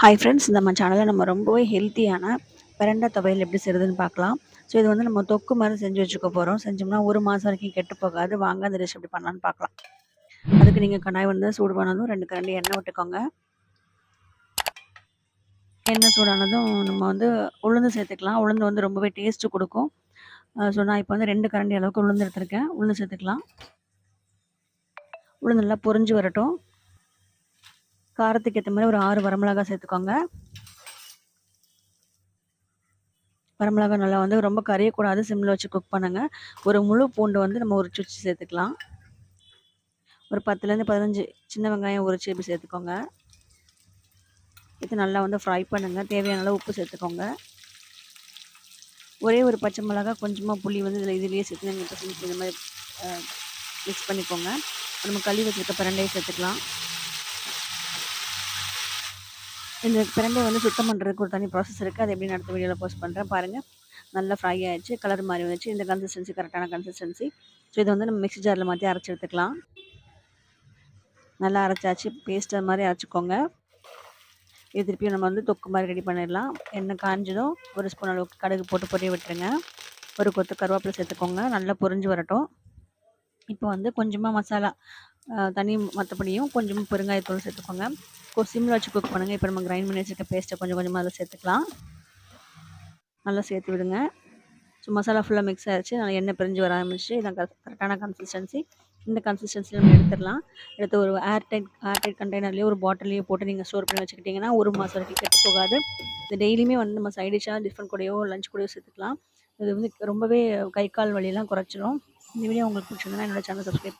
Hi friends நம்ம சேனலில் நம்ம ரொம்பவே ஹெல்த்தியான பிரண்டை துவையல் எப்படி செய்கிறதுன்னு பார்க்கலாம். ஸோ இது வந்து நம்ம தொக்கு மாதிரி செஞ்சு வச்சுக்க போகிறோம் செஞ்சோம்னா ஒரு மாதம் வரைக்கும் கெட்டு போகாது. வாங்க அந்த டிஷ் எப்படி பண்ணலான்னு பார்க்கலாம். அதுக்கு நீங்கள் கடாய் வந்து சூடு பண்ணதும் ரெண்டு கரண்டி எண்ணெய் விட்டுக்கோங்க. எண்ணெய் சூடானதும் நம்ம வந்து உளுந்து சேர்த்துக்கலாம். உளுந்து வந்து ரொம்பவே டேஸ்ட்டு கொடுக்கும். ஸோ நான் இப்போ வந்து ரெண்டு கரண்டி அளவுக்கு உளுந்து எடுத்திருக்கேன். உளுந்து சேர்த்துக்கலாம். உளுந்து நல்லா பொறிஞ்சு வரட்டும். காரத்துக்கு ஏற்ற மாதிரி ஒரு ஆறு வரமிளகா சேர்த்துக்கோங்க. வரமிளகா நல்லா வந்து ரொம்ப கரையக்கூடாது சிம்மில் வச்சு குக் பண்ணுங்கள் ஒரு முழு பூண்டு வந்து நம்ம ஒரு சுச்சி சேர்த்துக்கலாம். ஒரு பத்துலேருந்து பதினஞ்சு சின்ன வெங்காயம் உரிச்சு இப்படி சேர்த்துக்கோங்க. இது நல்லா வந்து ஃப்ரை பண்ணுங்கள் தேவையான அளவு உப்பு சேர்த்துக்கோங்க. ஒரே ஒரு பச்சை மிளகா கொஞ்சமாக புளி வந்து இதில் இதுலேயே சேர்த்து நீங்கள் இப்போ இந்த மாதிரி மிக்ஸ் பண்ணிக்கோங்க. நம்ம கழுவி வச்சுருக்க பிரண்டையை சேர்த்துக்கலாம். இந்த பிரம்பை வந்து சுத்தம் பண்ணுறதுக்கு ஒரு தனி ப்ராசஸ் இருக்குது அது எப்படி அடுத்த வீடியோவில் போஸ்ட் பண்ணுறேன் பாருங்கள் நல்லா ஃப்ரை ஆகிடுச்சு கலர் மாதிரி வந்துச்சு. இந்த கன்சிஸ்டன்சி கரெக்டான கன்சிஸ்டன்சி ஸோ இதை வந்து நம்ம மிக்ஸி ஜாரில் மாற்றி அரைச்சி எடுத்துக்கலாம். நல்லா அரைச்சாச்சு. பேஸ்ட் மாதிரி அரைச்சிக்கோங்க. இது திருப்பியும் நம்ம வந்து தொக்கு மாதிரி ரெடி பண்ணிடலாம். எண்ணெய் காஞ்சதும் ஒரு ஸ்பூன் அளவுக்கு கடுகு போட்டு பொரிய விட்டுருங்க. ஒரு கொத்து கருவேப்பிலை சேர்த்துக்கோங்க. நல்லா பொரிஞ்சு வரட்டும். இப்போ வந்து கொஞ்சமாக மசாலா தனி மற்றபடியும் கொஞ்சமாக பெருங்காயத்தூள் சேர்த்துக்கோங்க. இப்போ சிம்மில் வச்சு குக் பண்ணுங்கள் இப்போ நம்ம கிரைண்ட் பண்ணி வச்சுருக்க பேஸ்ட்டை கொஞ்சம் கொஞ்சமாக அதில் சேர்த்துக்கலாம். நல்லா சேர்த்து விடுங்க. ஸோ மசாலா ஃபுல்லாக மிக்ஸ் ஆகிடுச்சு நல்லா எண்ணெய் பிரிஞ்சு வர ஆரம்பிச்சு இதான் கரெக்டான கன்சிஸ்டன்சி இந்த கன்சிஸ்டன்சியில் நம்ம எடுத்துடலாம். எடுத்து ஒரு ஏர் ஏர்டைட் கண்டெய்னர்லேயே ஒரு பாட்டிலையோ போட்டு நீங்கள் ஸ்டோர் பண்ணி வச்சுக்கிட்டிங்கன்னா ஒரு மாதம் வரைக்கும் கெட்டு போகாது. இது டெய்லியுமே வந்து நம்ம சைட் டிஷ்ஷாக டிஃபன் கூடயோ லஞ்ச் கூடயோ சேர்த்துக்கலாம். இது வந்து ரொம்பவே கை கால் வலியெல்லாம் குறைச்சிரும். இந்த வீடியோ உங்களுக்கு பிடிச்சிருந்தா என்னோட சேனல் சப்ஸ்கிரைப்